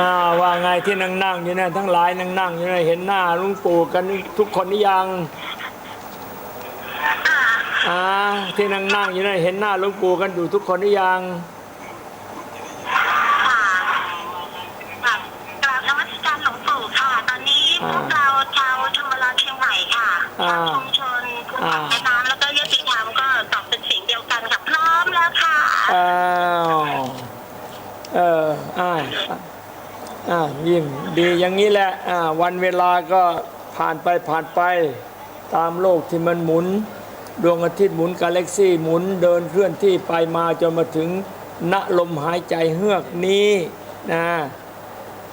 อ่าว่าไงที่นั่งนั่งๆอยู่นะทั้งหลายนั่งนั่งๆอยู่นะเห็นหน้าหลุงปู่กันทุกคนหรือยังอ่าที่นั่งนั่งๆอยู่นะเห็นหน้าหลุงปู่กันอยู่ทุกคนหรือยังค่ะกราบนมัสการหลวงปู่ค่ะ ตอนนี้พวกเราชาวธรรมราชเชียงใหม่ค่ะอ่าชาวชุมชนคุณผักแม่น้ำแล้วก็ยติธรรมก็ตอบเป็นเสียงเดียวกันค่ะพร้อมแล้วค่ะอ้าวเอออ่าอ่า ยิ้มดีอย่างนี้แหละอ่าวันเวลาก็ผ่านไปผ่านไปตามโลกที่มันหมุน ดวงอาทิตย์หมุนกาแล็กซี่หมุนเดินเคลื่อนที่ไปมาจนมาถึงณลมหายใจเฮือกนี้นะ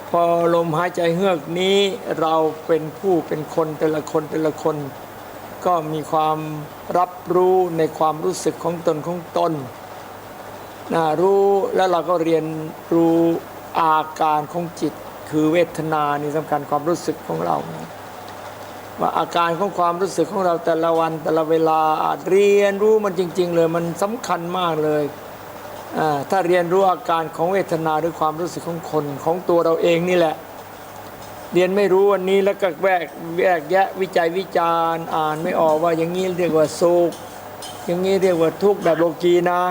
พอลมหายใจเฮือกนี้เราเป็นผู้เป็นคนแต่ละคนแต่ละคน ก็มีความรับรู้ในความรู้สึกของตนของตนนะรู้แล้วเราก็เรียนรู้ อาการของจิตคือเวทนานี่สำคัญความรู้สึกของเรานะว่าอาการของความรู้สึกของเราแต่ละวันแต่ละเวลาอาจเรียนรู้มันจริง ๆ เลยมันสำคัญมากเลยถ้าเรียนรู้อาการของเวทนาหรือความรู้สึกของคนของตัวเราเองนี่แหละ เรียนไม่รู้วันนี้แล้วก็แวกแยกแยะวิจัยวิจารณ์ อ่านไม่ออกว่าอย่างนี้เรียกว่าสุขอย่างนี้เรียกว่าทุกข์แบบโลกีนะ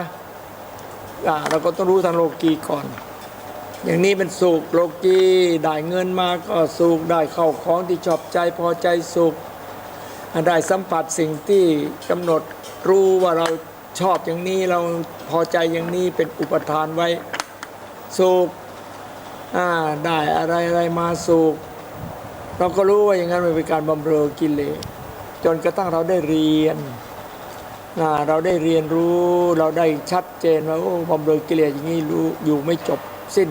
อ่าเราก็ต้องรู้ทางโลกีก่อน อย่างนี้เป็นสุขโลกีได้เงินมาก็สุขได้เข้าของที่ชอบใจพอใจสุขได้สัมผัสสิ่งที่กำหนดรู้ว่าเราชอบอย่างนี้เราพอใจอย่างนี้เป็นอุปทานไว้สุขได้อะไรอะไรมาสุขเราก็รู้ว่าอย่างนั้นมันเป็นการบำเรอกิเลสจนกระทั่งเราได้เรียนนะเราได้เรียนรู้เราได้ชัดเจนว่าโอ้บำเรอกิเลสอย่างนี้รู้อยู่ไม่จบสิ้น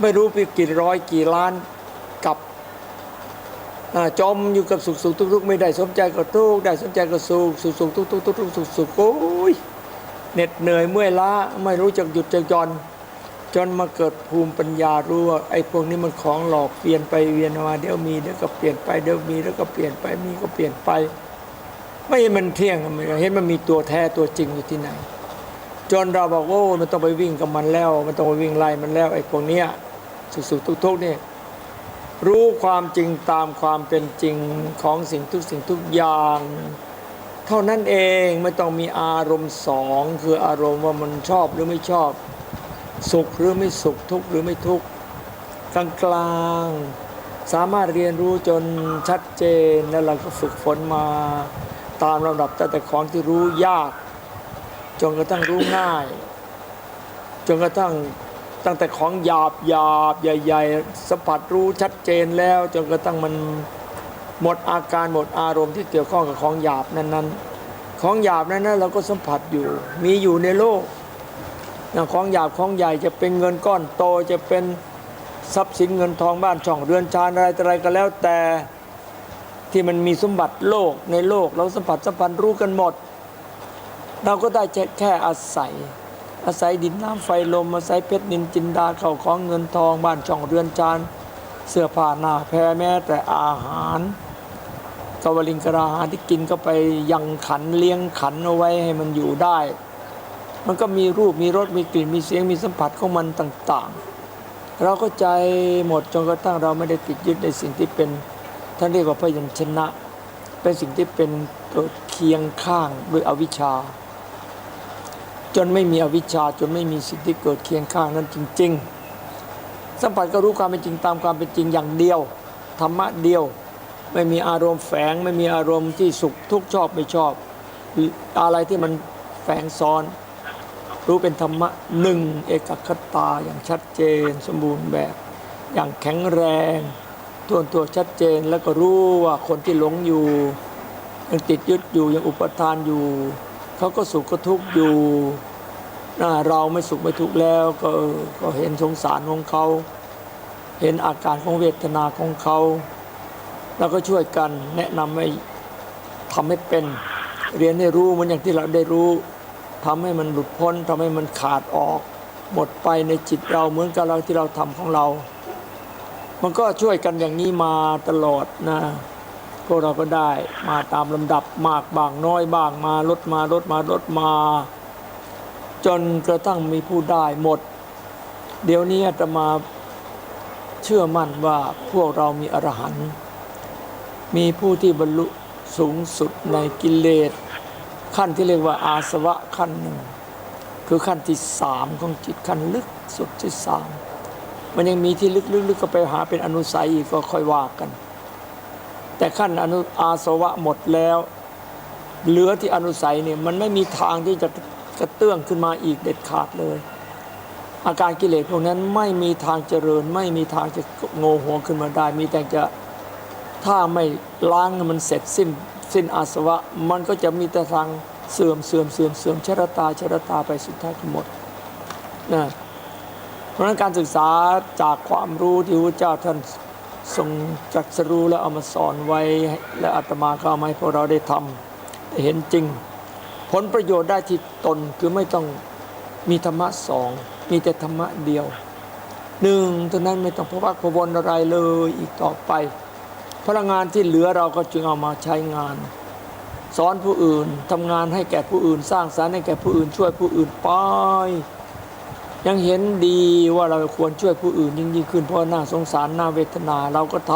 ไม่รู้ไปกี่ร้อยกี่ล้านกับอ่าจมอยู่กับสุขสุขทุกทุกๆไม่ได้สมใจก็ทุกได้สมใจก็สุขสุขสุขทุกทุกทุกทุกสุขสุขโอ้ยเหน็ดเหนื่อยเมื่อยล้าไม่รู้จักหยุดจักหย่อน จนมาเกิดภูมิปัญญารู้ว่าไอ้พวกนี้มันของหลอกเปลี่ยนไปเวียนมาเดี๋ยวมีเดี๋ยวก็เปลี่ยนไปเดี๋ยวมีแล้วก็เปลี่ยนไปมีก็เปลี่ยนไป ไม่เห็นมันเที่ยงเห็นมันมีตัวแท้ตัวจริงอยู่ที่ไหน จนเราบอกโอ้มันต้องไปวิ่งกับมันแล้ว มันต้องไปวิ่งไล่มันแล้วไอ้พวกเนี้ย สุขๆทุกๆนี่รู้ความจริงตามความเป็นจริงของสิ่งทุกสิ่งทุกอย่าง เท่านั้นเองไม่ต้องมีอารมณ์สองคืออารมณ์ว่ามันชอบหรือไม่ชอบ สุขหรือไม่สุขทุกข์หรือไม่ทุกข์กลางกลางๆสามารถเรียนรู้จนชัดเจนแล้วเราก็ฝึกฝนมาตามลำดับตั้งแต่ของที่รู้ยาก จนกระทั่งรู้ง่าย จนกระทั่ง ตั้งแต่ของหยาบหยาบใหญ่ๆสัมผัสรู้ชัดเจนแล้วจนกระทั่งมันหมดอาการหมดอารมณ์ที่เกี่ยวข้องกับของหยาบนั้นๆ ของหยาบนั้นๆเราก็สัมผัสอยู่ มีอยู่ในโลกอย่างของหยาบของใหญ่จะเป็นเงินก้อนโตจะเป็นทรัพย์สินเงินทองบ้านช่องเรือนชานอะไรออะไรก็แล้วแต่ที่มันมีสมบัติโลกในโลกเราสัมผัสสัมพันธ์รู้กันหมด เราก็ได้แค่แค่อาศัย อาศัยดินน้ำไฟลมอาศัยเพชรนินจินดาเข้าของเงินทองบ้านช่องเรือนชานเสื้อผ้าหน้าแพรแม้แต่อาหารกวลิงกราหารที่กินก็ไปยังขันเลี้ยงขันเอาไว้ให้มันอยู่ได้ มันก็มีรูปมีรสมีกลิ่นมีเสียงมีสัมผัสของมันต่างๆ เราก็ใจหมดจนกระทั่งเราไม่ได้ติดยึดในสิ่งที่เป็นท่านเรียกว่าพยัญชนะ เป็นสิ่งที่เป็นเกิดเคียงข้างด้วยอวิชชา จนไม่มีอวิชชาจนไม่มีสิ่งที่เกิดเคียงข้างนั้นจริง ๆ สัมผัสก็รู้ความเป็นจริงตามความเป็นจริงอย่างเดียวธรรมะเดียว ไม่มีอารมณ์แฝง ไม่มีอารมณ์ที่สุขทุกข์ชอบไม่ชอบออะไรที่มันแฝงซ้อน รู้เป็นธรรมะหนึ่งเอกคตาอย่างชัดเจน สมบูรณ์แบบ อย่างแข็งแรงทวนตัวชัดเจนแล้วก็รู้ว่าคนที่หลงอยู่ยังติดยึดอยู่ยังอุปทานอยู่ เขาก็สุขก็ทุกข์อยู่น่าเราไม่สุขไม่ทุกข์แล้ว ก็เออก็เห็นสงสารของเขา เห็นอาการของเวทนาของเขา แล้วก็ช่วยกันแนะนำให้ทำให้เป็นเรียนให้รู้เหมือนอย่างที่เราได้รู้ทำให้มันหลุดพ้นทำให้มันขาดออก หมดไปในจิตเราเหมือนกับเราที่เราทำของเรา มันก็ช่วยกันอย่างนี้มาตลอดนะ พวกเราก็ได้มาตามลำดับมากบางน้อยบางมาลดมาลดมาลดมา จนกระทั่งมีผู้ได้หมด เดี๋ยวนี้อาตมาเชื่อมั่นว่าพวกเรามีอรหันต์มีผู้ที่บรรลุสูงสุดในกิเลส ขั้นที่เรียกว่าอาสวะขั้นหนึ่ง คือขั้นที่สามของจิตขั้นลึกสุดที่สามมันยังมีที่ลึกๆๆก็ไปหาเป็นอนุสัยอีกก็ค่อยว่ากัน แต่ขั้นอนุอาสวะหมดแล้ว เหลือที่อนุสัยเนี่ยมันไม่มีทางที่จะกระเตื้องขึ้นมาอีกเด็ดขาดเลย อาการกิเลสพวกนั้นไม่มีทางเจริญ ไม่มีทางจะโงหัวขึ้นมาได้ มีแต่จะถ้าไม่ล้างมันเสร็จสิ้นสิ้นอาสวะ มันก็จะมีแต่ทางเสื่อมเสื่อมเสื่อมเสื่อมชรตาชรตาไปสุดท้ายก็หมดนะเพราะนั้นการศึกษาจากความรู้ที่พระเจ้าท่าน ทรงตรัสรู้แล้วเอามาสอนไว้ และอาตมาก็เอามาให้พวกเราได้ทำได้เห็นจริง ผลประโยชน์ได้ที่ตนคือไม่ต้องมีธรรมะสองมีแต่ธรรมะเดียวหนึ่งเท่านั้นไม่ต้องพะวักพะวนอะไรเลยอีกต่อไป พลังงานที่เหลือเราก็จึงเอามาใช้งาน สอนผู้อื่นทำงานให้แก่ผู้อื่นสร้างสรรค์ให้แก่ผู้อื่นช่วยผู้อื่นไป ยังเห็นดีว่าเราควรช่วยผู้อื่นยิ่งยิ่งขึ้นเพราะน่าสงสารน่าเวทนาเราก็ท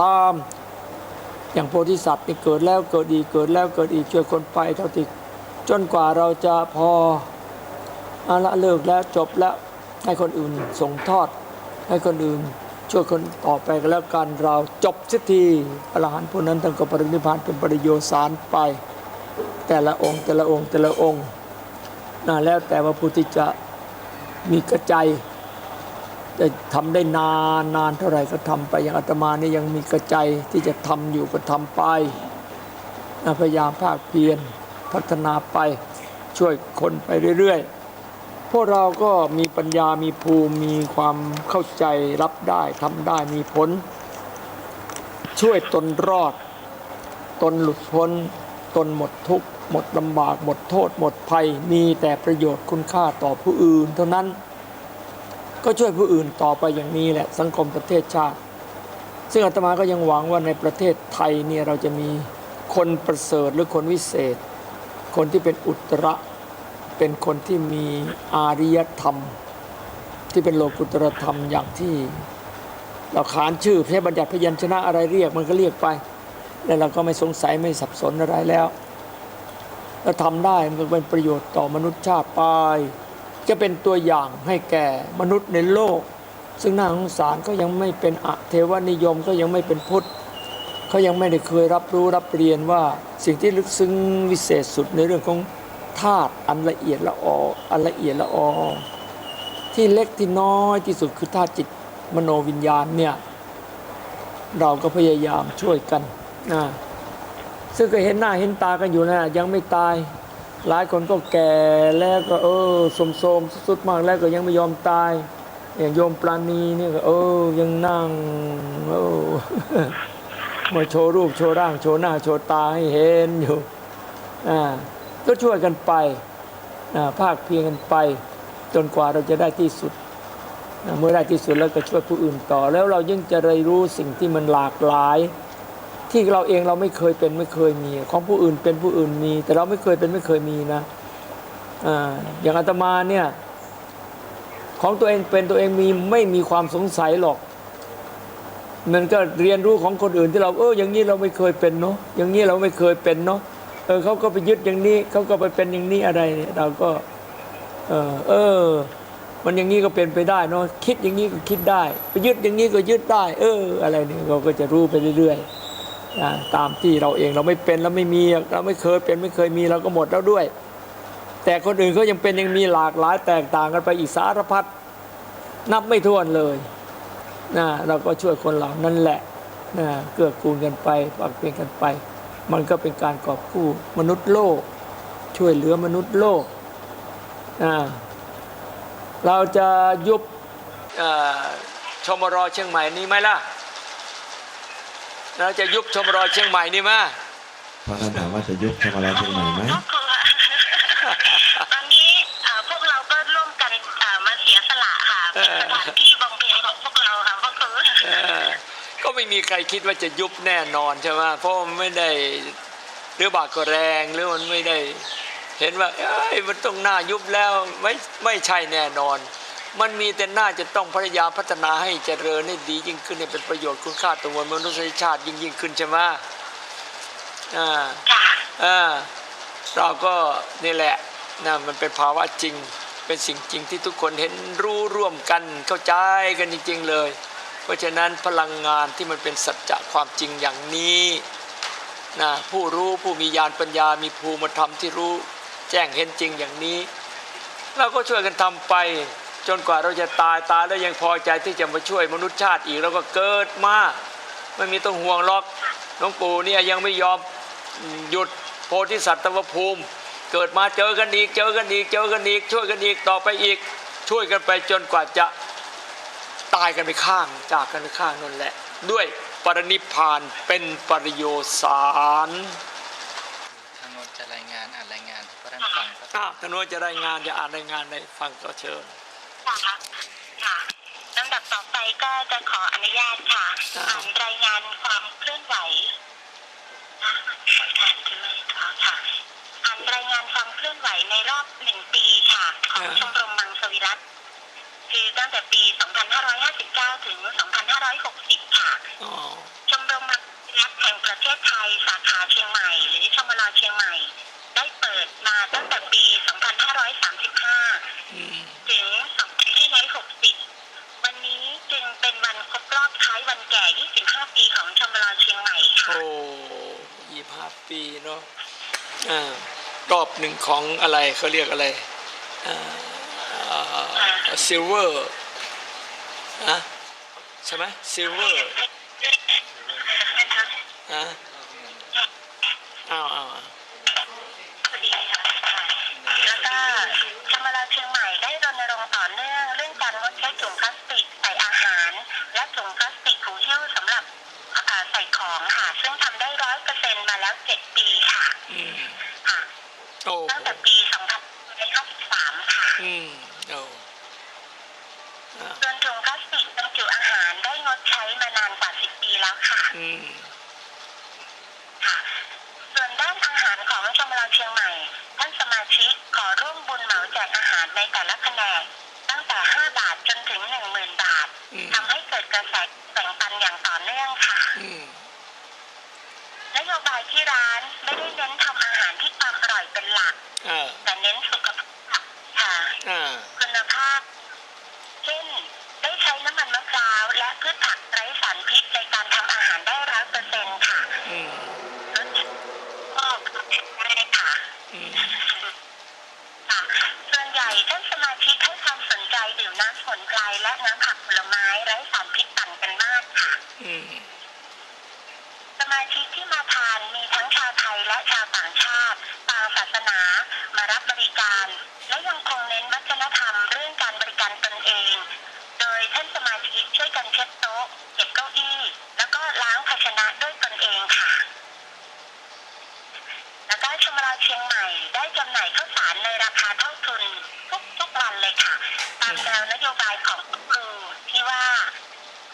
ำอย่างโพธิสัตว์นี่เกิดแล้วเกิดอีกเกิดแล้วเกิดอีกช่วยคนไปเท่าที่จนกว่าเราจะพออาละเลิกแล้วจบแล้วให้คนอื่นส่งทอด ให้คนอื่นช่วยคนต่อไปก็แล้วกันเราจบสักทีอรหันต์ผู้นั้นท่านก็ปรินิพานเป็นปริโยสารไป แต่ละองค์แต่ละองค์แต่ละองค์น่าแล้วแต่ว่าผู้ที่จะ มีกระใจจะทำได้นานนานเท่าไหร่ก็ทำไปอย่างอาตมานี่ยังมีกระใจที่จะทำอยู่ก็ทำไปพยายามภาคเพียรพัฒนาไปช่วยคนไปเรื่อยๆ พวกเราก็มีปัญญามีภูมิมีความเข้าใจรับได้ทำได้มีผล ช่วยตนรอด ตนหลุดพ้น ตนหมดทุกข์ หมดลำบากหมดโทษหมดภัยมีแต่ประโยชน์คุณค่าต่อผู้อื่น เท่านั้น ก็ช่วยผู้อื่นต่อไปอย่างนี้แหละสังคมประเทศชาติ ซึ่งอาตมาก็ยังหวังว่าในประเทศไทยเนี่ยเราจะมีคนประเสริฐหรือคนวิเศษ คนที่เป็นอุตระเป็นคนที่มีอาริยธรรม ที่เป็นโลกุตรธรรมอย่างที่เราขานชื่อใช้บัญญัติพยัญชนะอะไรเรียกมันก็เรียกไป แล้วเราก็ไม่สงสัยไม่สับสนอะไรแล้ว แล้วทำได้มันเป็นประโยชน์ต่อมนุษยชาติไป จะเป็นตัวอย่างให้แก่มนุษย์ในโลก ซึ่งน่าสงสารก็ยังไม่เป็นอะเทวนิยมก็ยังไม่เป็นพุทธเขายังไม่ได้เคยรับรู้รับเรียนว่าสิ่งที่ลึกซึ้งวิเศษสุดในเรื่องของธาตุอันละเอียดละอออันละเอียดละออที่เล็กที่น้อยที่สุดคือธาตุจิตมโนวิญญาณเนี่ยเราก็พยายามช่วยกันนะ ซึ่งก็เห็นหน้าเห็นตากันอยู่นะยังไม่ตาย หลายคนก็แก่แล้วก็เออสมโสมสุดมากแล้วก็ยังไม่ยอมตาย อย่างโยมปราณีเนี่ยก็เออยังนั่งเออมาโชว์รูปโชว์ร่างโชว์หน้าโชว์ตาให้เห็นอยู่อ่าก็ช่วยกันไปอ่าภาคเพียงกันไป จนกว่าเราจะได้ที่สุดนะเมื่อได้ที่สุดแล้วก็ช่วยผู้อื่นต่อ แล้วเรายิ่งจะได้รู้สิ่งที่มันหลากหลาย ที่เราเองเราไม่เคยเป็นไม่เคยมี ของผู้อื่นเป็นผู้อื่นมี แต่เราไม่เคยเป็นไม่เคยมีนะออย่างอาตมาเนี่ยของตัวเองเป็นตัวเองมีไม่มีความสงสัยหรอก มันก็เรียนรู้ของคนอื่นที่เราเอออย่างนี้เราไม่เคยเป็นเนาะอย่างนี้เราไม่เคยเป็นเนาะเออเขาก็ไปยึดอย่างนี้เขาก็ไปเป็นอย่างนี้อะไรเนี่ยเราก็เออเออ มันอย่างนี้ก็เป็นไปได้เนาะคิดอย่างนี้ก็คิดได้ ไปยึดอย่างนี้ก็ยึดได้ เออ อะไรเนี่ยเราก็จะรู้ไปเรื่อยๆ ตามที่เราเองเราไม่เป็นเราไม่มีเราไม่เคยเป็นไม่เคยมีเราก็หมดแล้วด้วย แต่คนอื่นเขายังเป็นยังมีหลากหลายแตกต่างกันไปอีกสารพัดนับไม่ถ้วนเลยนะเราก็ช่วยคนเหล่านั้นแหละนะเกื้อกูลกันไปปักเปลี่ยนกันไป มันก็เป็นการกอบกู้มนุษย์โลก ช่วยเหลือมนุษย์โลกอ่าเราจะยุบชมรอเชียงใหม่นี้ไหมล่ะ เราจะยุบชมรอเชียงใหม่นี่ไหมพระท่านถามว่าจะยุบธรรมราชเชียงใหม่ไหมก็คือตอนนี้เอ่อพวกเราก็ร่วมกันเอ่อมาเสียสละค่ะเป็นสถานที่บำเพ็ญของพวกเราค่ะก็คือเออก็ไม่มีใครคิดว่าจะยุบแน่นอนใช่ไหมเพราะมันไม่ได้หรือบากก็แรงหรือมันไม่ได้ เห็นว่าเอ้ยมันต้องหน้ายุบแล้วไม่ไม่ใช่แน่นอน มันมีแต่หน้าจะต้องพยายามพัฒนาให้เจริญให้ดียิ่งขึ้นให้เป็นประโยชน์คุณค่าต่อมวลมนุษยชาติยิ่งยิ่งขึ้นใช่ไหมอ่าค่ะอ่าเราก็นี่แหละนะมันเป็นภาวะจริง เป็นสิ่งจริงที่ทุกคนเห็นรู้ร่วมกันเข้าใจกันจริง ๆ เลย เพราะฉะนั้นพลังงานที่มันเป็นสัจจะความจริงอย่างนี้นะผู้รู้ผู้มีญาณปัญญา มีภูมิธรรมที่รู้แจ้งเห็นจริงอย่างนี้ เราก็ช่วยกันทำไป จนกว่าเราจะตายตายแล้วยังพอใจที่จะมาช่วยมนุษยชาติอีกเราก็เกิดมาไม่มีต้องห่วงหรอกหลวงปู่เนี่ยยังไม่ยอมหยุดโพธิสัตวภูมิ เกิดมาเจอกันอีกเจอกันอีกเจอกันอีกช่วยกันอีกต่อไปอีก ช่วยกันไปจนกว่าจะตายกันไปข้างจากกันไปข้างนั่นแหละ ด้วยปรินิพพานเป็นปริโยสารทางโน้นจะรายงานอ่านรายงานให้พระท่านฟังครับอ้าวท่านว่าจะรายงานจะอ่านรายงานในฟังก็เชิญ ค่ะค่ะลำดับต่อไปก็จะขออนุญาตค่ะอ่าอ่านรายงานความเคลื่อนไหวค่ะค่ะค่ะอ่านรายงานความเคลื่อนไหวในรอบหนึ่งปีค่ะของชมรมมังสวิรัตคือตั้งแต่ปี 2559 ถึง 2560 ค่ะอ๋อชมรมมังสวิรัตแห่งประเทศไทยสาขาเชียงใหม่หรือชมรเชียงใหม่ ได้เปิดมาตั้งแต่ปี 2535 อืม ถึง 2560 วันนี้จึงเป็นวันครบรอบคล้ายวันแก่ 25 ปีของชมรเชียงใหม่ค่ะ โอ้ยี่ห้าปีเนาะอ่ารอบ หนึ่งของอะไรเขาเรียกอะไรซิลเวอร์นะใช่ไหมซิลเวอร์นะอ้าวอ้าวแล้วก็ชมรเชียงใหม่ได้รณรงค์ต่อเนื่องเรื่องการงดใช้ถุงพลาสอาหาร และถุงพลาสติกหูหิ้วสำหรับอ่าใส่ของค่ะ ซึ่งทำได้ร้อยเปอร์เซ็นต์มาแล้ว 7 ปีค่ะ อืม ค่ะ โอ้ ตั้งแต่ปี 2553 ค่ะ อืมโอ้อ่า ส่วนถุงพลาสติกบรรจุอาหารได้งดใช้มานานกว่า 10 ปีแล้วค่ะ อืม ค่ะ ส่วนด้านอาหารของชมรมเชียงใหม่ ท่านสมาชิกขอร่วมบุญเหมาแจกอาหารในแต่ละแผนกตั้งแต่ 5 บาทจนถึง 10,000 บาท อืม ทำให้เกิดกระแสแบ่งปันอย่างต่อเนื่องค่ะ อืม นโยบายที่ร้านไม่ได้เน้นทำอาหารที่ความอร่อยเป็นหลักอ่าแต่เน้นสุขภาพค่ะอ่าคุณภาพ เช่น ได้ใช้น้ำมันมะพร้าวและพืชผักไร้สารพิษในการทำอาหารได้ร้อยเปอร์เซ็นต์ค่ะอืมรสชาติก็ได้ค่ะอืมค่ะส่วนใหญ่ท่านสมาชิกให้ความสนใจดื่มน้ำสมุนไพรและน้ำผักผลไม้ไร้สารพิษปั่นกันมากค่ะ อืม สมาชิกที่มาทานมีทั้งชาวไทยและชาวต่างชาติ ต่างศา สนา มารับบริการ และยังคงเน้นวัฒนธรรมเรื่องการบริการตนเอง โดยท่านสมาชิกช่วยกันเช็ดโต๊ะเก็บเก้าอี้ แล้วก็ล้างภาชนะด้วยตนเองค่ะ แล้วก็ชมรมเชียงใหม่ได้จำหน่ายข้าวสารในราคาเท่าทุนทุกทุกวันเลยค่ะ ตามแนวนโยบายของคุณครูที่ว่า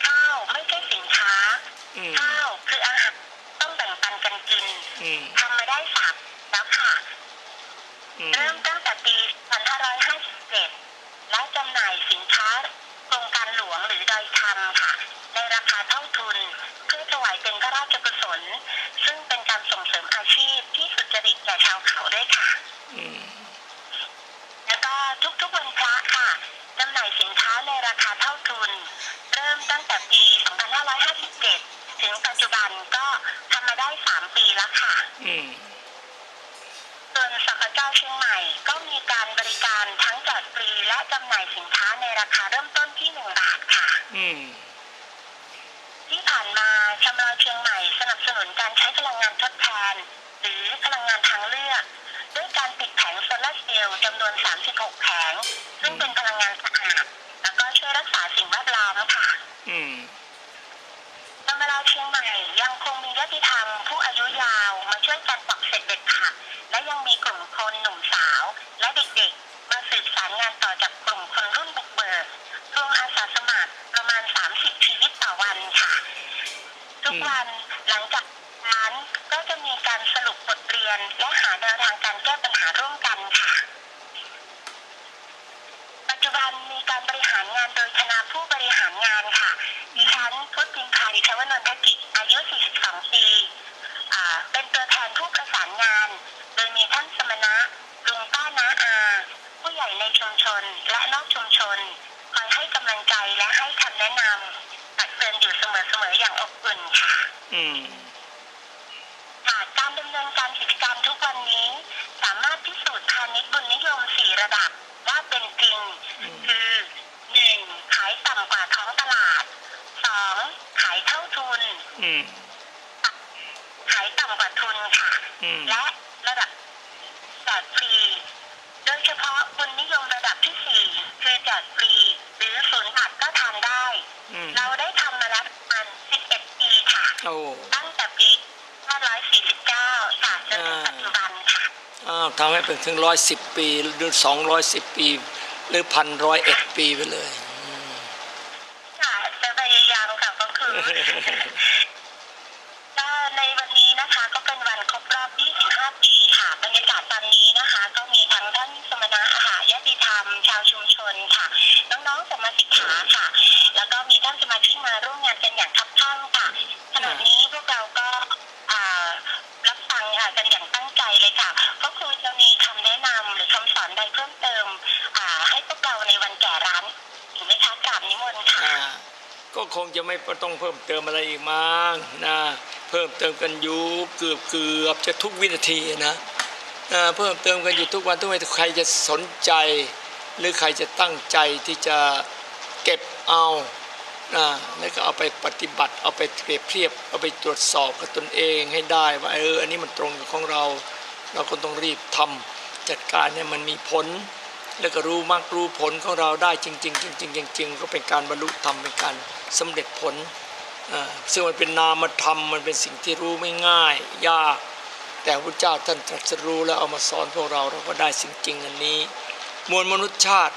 ข้าวไม่ใช่สินค้าอืมข้าวคืออาหารต้องแบ่งปันกันกิน อืม ทำมาได้สามแล้วค่ะ อืม เริ่มตั้งแต่ปี 2557 และจำหน่ายสินค้าโครงการหลวงหรือดอยคำค่ะ ในราคาเท่าทุน เพื่อถวายเป็นพระราชกุศล ซึ่งเป็นการส่งเสริมอาชีพที่สุจริตแก่ชาวเขาด้วยค่ะ อืม แล้วก็ทุกๆวันพระค่ะจำหน่ายสินค้าในราคาเท่าทุน เริ่มตั้งแต่ปี 2557 ถึงปัจจุบันก็ทำมาได้ 3 ปีแล้วค่ะ อืม ส่วนสักเจ้าเชียงใหม่ก็มีการบริการทั้งแจกฟรีและจำหน่ายสินค้าใน ราคาเริ่มต้นที่1บาทค่ะ อืม ที่ผ่านมาชมรมเชียงใหม่สนับสนุนการใช้พลังงานทดแทน หรือพลังงานทางเลือก ด้วยการติดแผงโซลาร์เซลล์จำนวน 36 แผง ซึ่งเป็นพลังงานสะอาด แล้วก็ช่วยรักษาสิ่งแวดล้อมค่ะ อืมชมรมเชียงใหม่ยังคงมีญาติธรรมผู้อายุยาวมาช่วยกันปักเสร็จเด็ดขาดและยังมีกลุ่มคนหนุ่มสาว และเด็กๆ มาสืบสารงานต่อจากกลุ่มคนรุ่นบุกเบิกรวมอาสาสมัครประมาณ 30 ชีวิตต่อวันค่ะ ทุกวันหลังจากนั้นก็จะมีการส รุปบทเรียนและหาแนวทางการแก้ปัญหาร่วมกันค่ะ ปัจจุบันมีการบริหารงานโดยคณะผู้บริหารงานค่ะดิฉันพุทธินคาริชวนนทกิจอายุ 42 ปีอ่าเป็นตัวแทนผู้ประสานงาน โดยมีท่านสมณะลุงป้าน้าอา ผู้ใหญ่ในชุมชน และนอกชุมชนคอยให้กำลังใจและให้คำแนะนำตักเตือนอยู่เสมอๆอย่างอบอุ่นค่ะ อืม ค่ะการดำเนินการกิจกรรมทุกวันนี้ สามารถพิ สูจน์พาณิชย์บุญนิยมสี่ระดับว่าเป็นจริง คือหนึ่งขายต่ำกว่าท้องตลาดสองขายเท่าทุนอืมขายต่ำกว่าทุนค่ะอืมและระดับแจกฟรี โดยเฉพาะบุญนิยมระดับที่สี่คือแจกฟรี หรือศูนย์บาทก็ทานได้ อืม เราได้ทำมาแล้วประมาณ11 ปีค่ะ โอ้ ตั้งแต่ปี549ค่ะจนถึงปัจจุบันค่ะ อ้าวทำให้เป็นถึงร้อยสิบปีหรือสองร้อยสิบปี หรือพันร้อยเอ็ดปีไปเลย ค่ะจะพยายามค่ะก็คือ ก็ในวันนี้นะคะก็เป็นวันครบรอบ 25 ปีค่ะ บรรยากาศตอนนี้นะคะ ก็มีทั้งท่านสมณะอาหารยติธรรม ชาวชุมชนค่ะ น้องๆสมาชิกขาค่ะ แล้วก็มีท่านสมาชิกมาร่วมงานกันอย่างคับข้างค่ะ ขณะนี้พวกเราก็อ่ารับฟังค่ะกันอย่างตั้งใจเลยค่ะก็คือจะมีคำแนะนำหรือคำสอนใดเพิ่มเติม อ่า ให้พวกเราในวันแก่ร้านอยู่ไหมคะกราบนิมนต์ค่ะ อ่าก็คงจะไม่ ต้องเพิ่มเติมอะไรอีกมั้งนะเพิ่มเติมกันอยู่เกือบเกือบจะทุกวินาทีนะอ่าเพิ่มเติมกันอยู่ทุกวันทุกวันใครจะสนใจ หรือใครจะตั้งใจที่จะเก็บเอานะแล้วก็เอาไปปฏิบัติ เอาไปเปรียบเทียบ เอาไปตรวจสอบกับตนเองให้ได้ว่าเอออันนี้มันตรงกับของเรา เราก็ต้องรีบทำจัดการให้มันมีผล แล้วก็รู้มากรู้ผลของเราได้จริง ๆ จริงๆจริงๆก็เป็นการบรรลุธรรมเป็นการ สำเร็จผลซึ่งมันเป็นนามธรรมมันเป็นสิ่งที่รู้ไม่ง่ายยาก แต่พระเจ้าท่านตรัสรู้แล้วเอามาสอนพวกเราเราก็ได้สิ่งจริงอันนี้ มวลมนุษยชาติ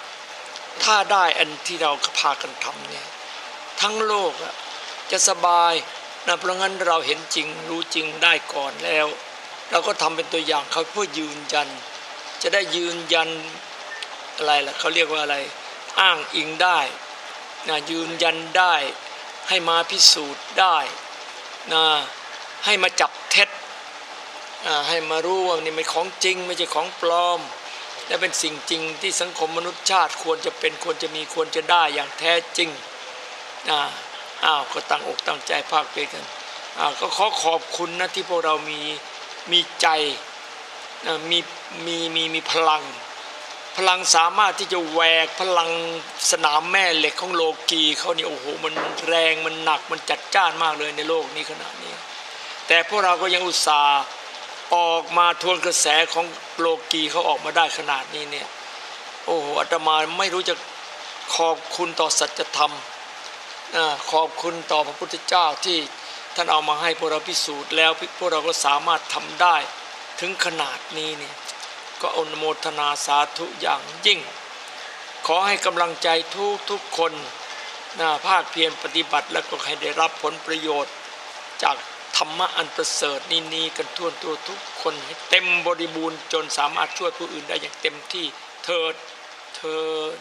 ถ้าได้อันที่เราพากันทำเนี่ยทั้งโลกจะสบายนะเพราะงั้นเราเห็นจริงรู้จริงได้ก่อนแล้ว เราก็ทำเป็นตัวอย่างเขาเพื่อยืนยัน จะได้ยืนยันอะไรล่ะเขาเรียกว่าอะไร อ้างอิงได้ นะยืนยันได้ให้มาพิสูจน์ได้นะให้มาจับเท็จให้มารู้ว่านี่ไม่ของจริงไม่ใช่ของปลอม และเป็นสิ่งจริงที่สังคมมนุษยชาติควรจะเป็นควรจะมีควรจะได้อย่างแท้จริงอ้าวก็ตั้งอกตั้งใจภาคเพียรกันอ้าวก็ขอขอบคุณนะที่พวกเรามีมีใจนะมีมีมีมีพลัง พลังสามารถที่จะแหวกพลังสนามแม่เหล็กของโลกีเขานี่โอ้โหมันแรงมันหนักมันจัดจ้านมากเลยในโลกนี้ขณะนี้ แต่พวกเราก็ยังอุตส่าห์ออกมาทวนกระแสของโลกีเขาออกมาได้ขนาดนี้เนี่ยโอ้โหอาตมาไม่รู้จะขอบคุณต่อสัจธรรมอขอบคุณต่อพระพุทธเจ้าที่ท่านเอามาให้พวกเราพิสูจน์แล้วพวกเราก็สามารถทำได้ถึงขนาดนี้เนี่ย ก็อนุโมทนาสาธุอย่างยิ่ง ขอให้กำลังใจทุกทุกคนนะภาคเพียรปฏิบัติแล้วก็ให้ได้รับผลประโยชน์ จากธรรมะอันประเสริฐนี้นี้กันทั่วตัวทุกคนให้เต็มบริบูรณ์จนสามารถช่วยผู้อื่นได้อย่างเต็มที่เถิดเถิด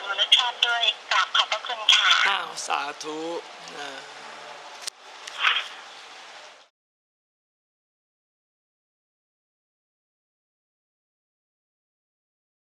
ลมนุษย์ชอบด้วยกราบขอบพระคุณค่ะอ้าวสาธุนะ